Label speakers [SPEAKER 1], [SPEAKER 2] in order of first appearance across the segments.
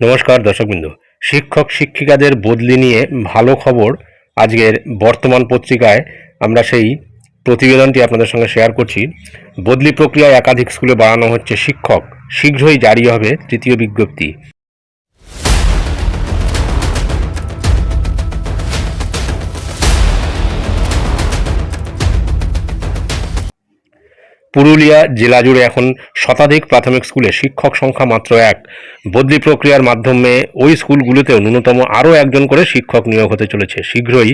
[SPEAKER 1] নমস্কার, দর্শকবৃন্দ। শিক্ষক, শিক্ষিকাদের বদলি নিয়ে ভালো খবর আজকের বর্তমান পত্রিকায় আমরা সেই প্রতিবেদনটি আপনাদের সঙ্গে শেয়ার করছি। বদলি প্রক্রিয়ায় একাধিক স্কুলে বাড়ানো হচ্ছে শিক্ষক, শীঘ্রই জারি হবে তৃতীয় বিজ্ঞপ্তি। পুরুলিয়া জেলা জুড়ে এখন শতাধিক প্রাথমিক স্কুলে শিক্ষক সংখ্যা মাত্র এক। বদলি প্রক্রিয়ার মাধ্যমে ওই স্কুলগুলোতেও ন্যূনতম আরও একজন করে শিক্ষক নিয়োগ হতে চলেছে। শীঘ্রই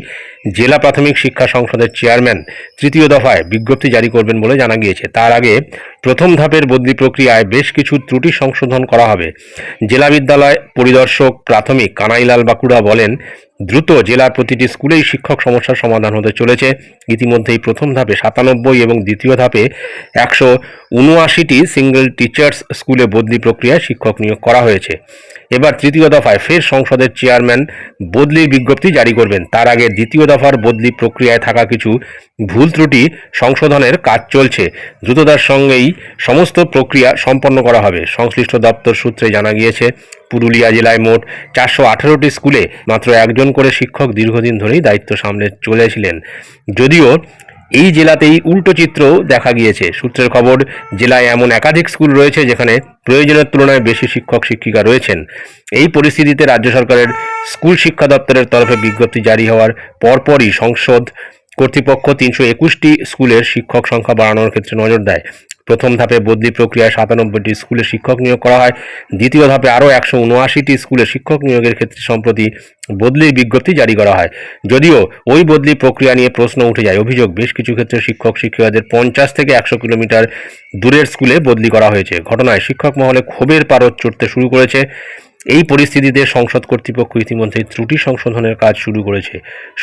[SPEAKER 1] জেলা প্রাথমিক শিক্ষা সংসদের চেয়ারম্যান তৃতীয় দফায় বিজ্ঞপ্তি জারি করবেন বলে জানা গিয়েছে। তার আগে প্রথম ধাপের বদলি প্রক্রিয়ায় বেশ কিছু ত্রুটি সংশোধন করা হবে। জেলা বিদ্যালয় পরিদর্শক প্রাথমিক কানাইলাল বাঁকুড়া বলেন, দ্রুত জেলার প্রতিটি স্কুলেই শিক্ষক সমস্যার সমাধান হতে চলেছে। ইতিমধ্যেই প্রথম ধাপে সাতানব্বই এবং দ্বিতীয় ধাপে একশো উনআশিটি সিঙ্গেল টিচার্স স্কুলে বদলি প্রক্রিয়ায় শিক্ষক নিয়োগ করা হয়েছে। এবার তৃতীয় দফায় ফের সংসদের চেয়ারম্যান বদলির বিজ্ঞপ্তি জারি করবেন। তার আগে দ্বিতীয় দফার বদলি প্রক্রিয়ায় থাকা কিছু ভুল ত্রুটি সংশোধনের কাজ চলছে। দ্রুততার সঙ্গেই সমস্ত প্রক্রিয়া সম্পন্ন করা হবে। সংশ্লিষ্ট দপ্তর সূত্রে জানা গিয়েছে, পুরুলিয়া জেলায় মোট চারশো আঠেরোটি স্কুলে মাত্র একজন করে শিক্ষক দীর্ঘদিন ধরেই দায়িত্ব সামলে চলেছিলেন। যদিও এই জেলাতেই উল্টো চিত্র দেখা গিয়েছে। সূত্রের খবর, জেলায় এমন একাধিক স্কুল রয়েছে যেখানে প্রয়োজনের তুলনায় বেশি শিক্ষক, শিক্ষিকা রয়েছেন। এই পরিস্থিতিতে রাজ্য সরকারের স্কুল শিক্ষা দপ্তরের তরফে বিজ্ঞপ্তি জারি হওয়ার পরপরই সংসদ কর্তৃপক্ষ তিনশো একুশটি স্কুলের শিক্ষক সংখ্যা বাড়ানোর ক্ষেত্রে নজর দেয়। প্রথম ধাপে বদলি প্রক্রিয়ায় সাতানব্বইটি স্কুলে শিক্ষক নিয়োগ করা হয়। দ্বিতীয় ধাপে আরও একশো উনআশিটি স্কুলে শিক্ষক নিয়োগের ক্ষেত্রে সম্প্রতি বদলির বিজ্ঞপ্তি জারি করা হয়। যদিও ওই বদলি প্রক্রিয়া নিয়ে প্রশ্ন উঠে যায়, অভিযোগ বেশ কিছু ক্ষেত্রে শিক্ষক শিক্ষিকাদের পঞ্চাশ থেকে একশো কিলোমিটার দূরের স্কুলে বদলি করা হয়েছে। ঘটনায় শিক্ষক মহলে ক্ষোভের পারদ চড়তে শুরু করেছে। এই পরিস্থিতিতে সংসদ কর্তৃপক্ষ ইতিমধ্যেই ত্রুটি সংশোধনের কাজ শুরু করেছে।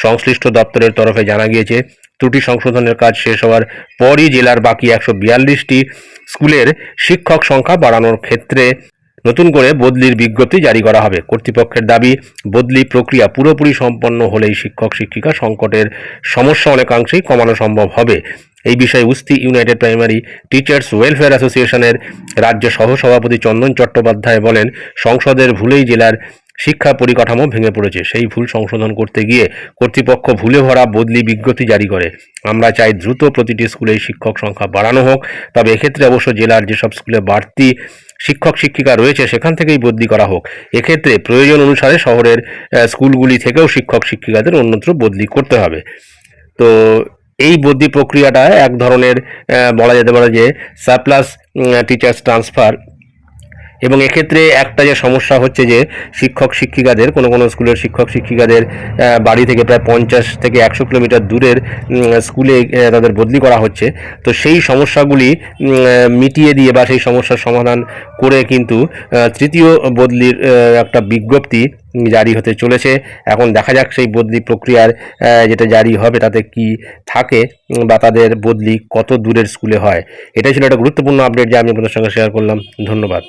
[SPEAKER 1] সংশ্লিষ্ট দপ্তরের তরফে জানা গিয়েছে ত্রুটি সংশোধনের কাজ শেষ হওয়ার পরই জেলার বাকি একশো বিয়াল্লিশটি স্কুলের শিক্ষক সংখ্যা বাড়ানোর ক্ষেত্রে নতুন করে বদলির বিজ্ঞপ্তি জারি করা হবে। কর্তৃপক্ষের দাবি, বদলি প্রক্রিয়া পুরোপুরি সম্পন্ন হলেই শিক্ষক, শিক্ষিকা সংকটের সমস্যা অনেকাংশেই কমানো সম্ভব হবে। এই বিষয়ে Usthi United Primary Teachers Welfare অ্যাসোসিয়েশনের রাজ্য সহসভাপতি চন্দন চট্টোপাধ্যায় বলেন, সংসদের ভুলেই জেলার শিক্ষা পরিকাঠামো ভেঙে পড়েছে। সেই ভুল সংশোধন করতে গিয়ে কর্তৃপক্ষ ভুলে ভরা বদলি বিজ্ঞপ্তি জারি করে। আমরা চাই দ্রুত প্রতিটি স্কুলেই শিক্ষক সংখ্যা বাড়ানো হোক। তবে এক্ষেত্রে অবশ্য জেলার যেসব স্কুলে বাড়তি শিক্ষক শিক্ষিকা রয়েছে, সেখান থেকেই বদলি করা হোক। এক্ষেত্রে প্রয়োজন অনুসারে শহরের স্কুলগুলি থেকেও শিক্ষক শিক্ষিকাদের অন্যত্র বদলি করতে হবে। তো এই বদলি প্রক্রিয়াটা এক ধরনের বলা যেতে পারে যে সারপ্লাস টিচার্স ট্রান্সফার এবং এক্ষেত্রে একটা যে সমস্যা হচ্ছে যে শিক্ষক শিক্ষিকাদের, কোনো কোনো স্কুলের শিক্ষক শিক্ষিকাদের বাড়ি থেকে প্রায় পঞ্চাশ থেকে একশো কিলোমিটার দূরের স্কুলে তাদের বদলি করা হচ্ছে। তো সেই সমস্যাগুলি মিটিয়ে দিয়ে বা সেই সমস্যার সমাধান করে কিন্তু তৃতীয় বদলির একটা বিজ্ঞপ্তি জারি হতে চলেছে। এখন দেখা যাক সেই বদলি প্রক্রিয়ার যেটা জারি হবে তাতে কি থাকে বা তাদের বদলি কত দূরের স্কুলে হয়। এটাই ছিল একটা গুরুত্বপূর্ণ আপডেট যা আমি আপনাদের সঙ্গে শেয়ার করলাম। ধন্যবাদ।